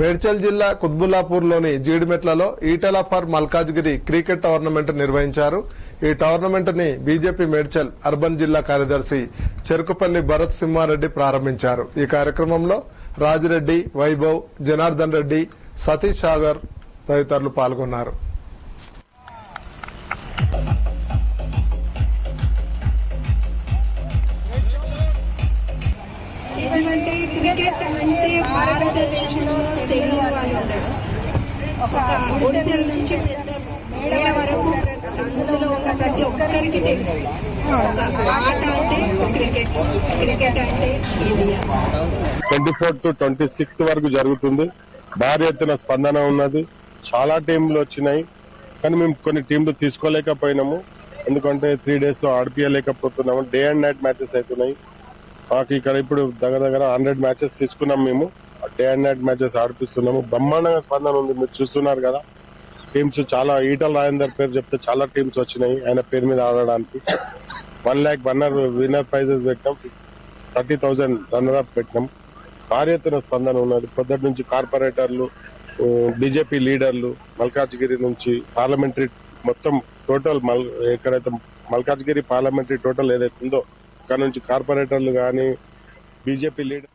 మేడ్చల్ జిల్లా కుత్బుల్లాపూర్లోని జీడిమెట్లలో Etela for Malkajgiri cricket tournament నిర్వహించారు. ఈ టోర్నమెంట్ని బీజేపీ మేడ్చల్ అర్బన్ జిల్లా కార్యదర్శి చెరుకుపల్లి భరత్ సింహారెడ్డి ప్రారంభించారు. ఈ కార్యక్రమంలో రాజిరెడ్డి వైభవ్ జనార్దన్ రెడ్డి సతీష్ సాగర్ తదితరులు పాల్గొన్నారు. ఎందుకంటే క్రికెట్ అంటే భారతదేశంలో తెలుగు వాళ్ళు ఉండరు ఒక ఒడిశా నుంచి మేడ వరకు అందులో ఉన్న ప్రతి ఒక్కరికి తెలుసు. ఆట అంటే క్రికెట్. క్రికెట్ అంటే twenty four to twenty sixth వరకు జరుగుతుంది. భారీ ఎత్తున స్పందన ఉన్నది. చాలా టీంలు వచ్చినాయి. కానీ మేము కొన్ని టీంలు తీసుకోలేకపోయినాము. ఎందుకంటే త్రీ డేస్ ఆడిపియలేకపోతున్నాము. డే అండ్ నైట్ మ్యాచెస్ అవుతున్నాయి. మాకు ఇక్కడ ఇప్పుడు దగ్గర దగ్గర హండ్రెడ్ మ్యాచెస్ తీసుకున్నాం మేము. డే అండ్ నైట్ మ్యాచెస్ ఆడిపిస్తున్నాము. బ్రహ్మాండంగా స్పందన ఉంది. మీరు చూస్తున్నారు కదా. టీమ్స్ చాలా ఈటల రాజేందర్ పేరు చెప్తే చాలా టీమ్స్ వచ్చినాయి. ఆయన పేరు మీద ఆడడానికి. వన్ ల్యాక్ వన్నర్ విన్నర్ ప్రైజెస్ పెట్టినాం థర్టీ థౌజండ్ రన్నర్ అప్ పెట్టినాం. భారీ స్పందన ఉన్నది. పొద్దుటి నుంచి కార్పొరేటర్లు బీజేపీ లీడర్లు మల్కాజ్గిరి నుంచి పార్లమెంటరీ మొత్తం టోటల్ మల్ ఎక్కడైతే మల్కాజ్గిరి పార్లమెంటరీ టోటల్ ఏదైతే ఉందో అక్కడ నుంచి కార్పొరేటర్లు కానీ బీజేపీ లీడర్